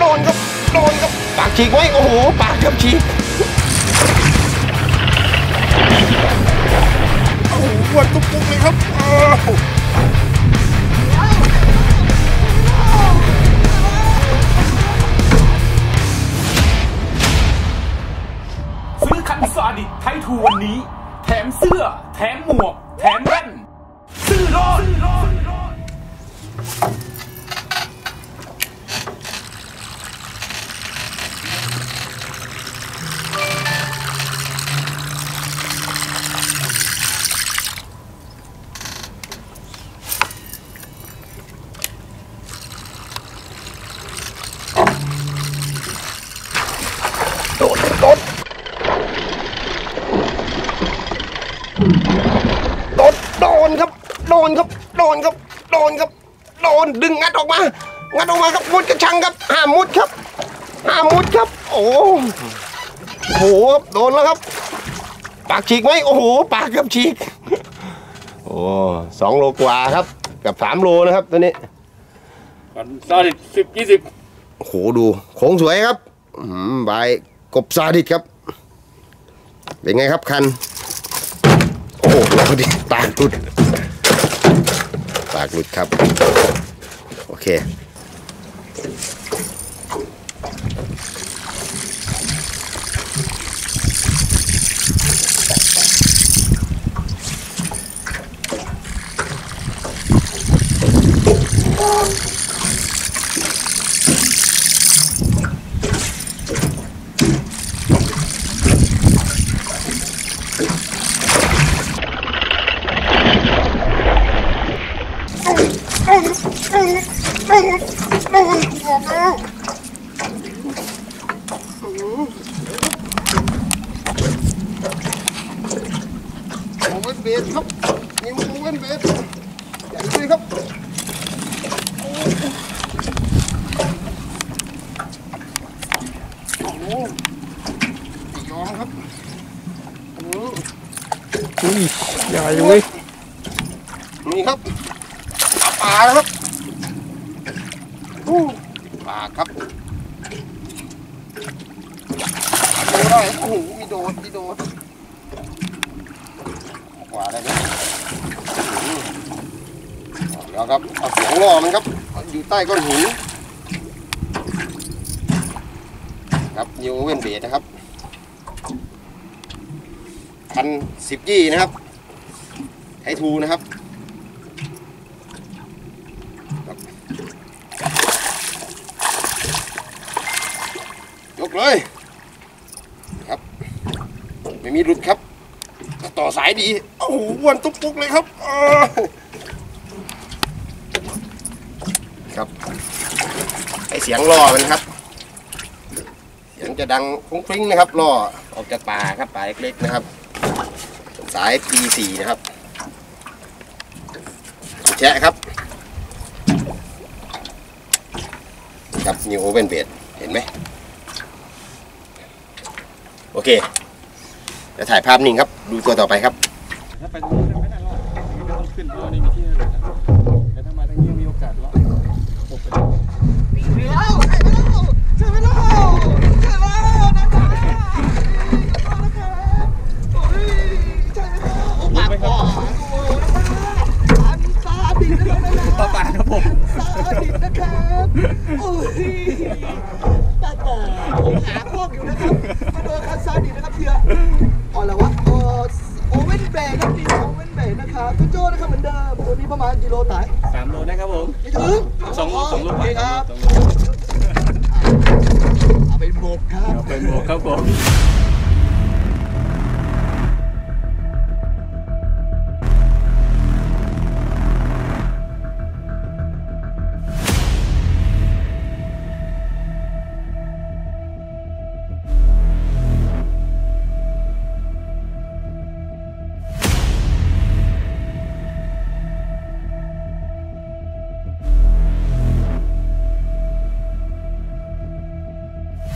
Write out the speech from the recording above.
โดนครับ โดนครับ ปากฉีกไว้ โอ้โห ปากครับฉีกโอ้โหอ้วนตุ๊กเลยครับซื้อคันซาดิไทยทูวันนี้ แถมเสื้อ แถมหมวก แถมแว่น ซื้อรอดโดนโดนโดนโดนครับโด นครับ โดนครับ โดนครับ โดนดึงงัดออกมา งัดออกมาครับมุดกระชังครับห้ามมุดครับห้ามมุดครับ โอ้โหครับโดนแล้วครับ ปากฉีกไหมโอ้โห ปากครับฉีก โอ้สองโลกว่าครับ กับสามโลนะครับตัวนี้คันซาดิสสิบยี่สิบโอ้โหดูโค้งสวยครับอืมใบกบซาดิสครับ เป็นไงครับคัน โอ้โหเราดิปากหลุด ปากหลุดครับ โอเค โอเว่นเบสครับนี่โอเว่นเบสใหญ่เลยครับโอ้โหยอมครับโอ้โหใหญ่เว้ยนี่ครับปลาแล้วครับอู้ ปลาครับดูได้โอ้โหมีโดดมีโดดกว่าได้ไหมแล้วครับเอาสียงล่อมันครับ อยู่ใต้ก้อนหินครับยูเวนเบดนะครับพันสิบยี่นะครับไททูนะครับ ยก เลยครับ ไม่มีหลุดครับ ต่อสายดี โอ้โหวนตุ๊กตุ๊กเลยครับครับไอเสียงล่อมันครับ เสียงจะดังฟุ้งฟิ้งนะครับล่อออกจากป่าครับป่าเล็กๆนะครับ สาย P4 นะครับแชะครับครับนิวโอเวนเบดเห็นไหม โอเคจะถ่ายภาพนิ่งครับ ดูตัวต่อไปครับ ตัวนี้ประมาณกิโลไตสามโลนะครับผมไม่ถึงสองโลสองโลโอกว่าเคครับสองโลเอาไปโบกครับเอาไปหมวกครับผมโ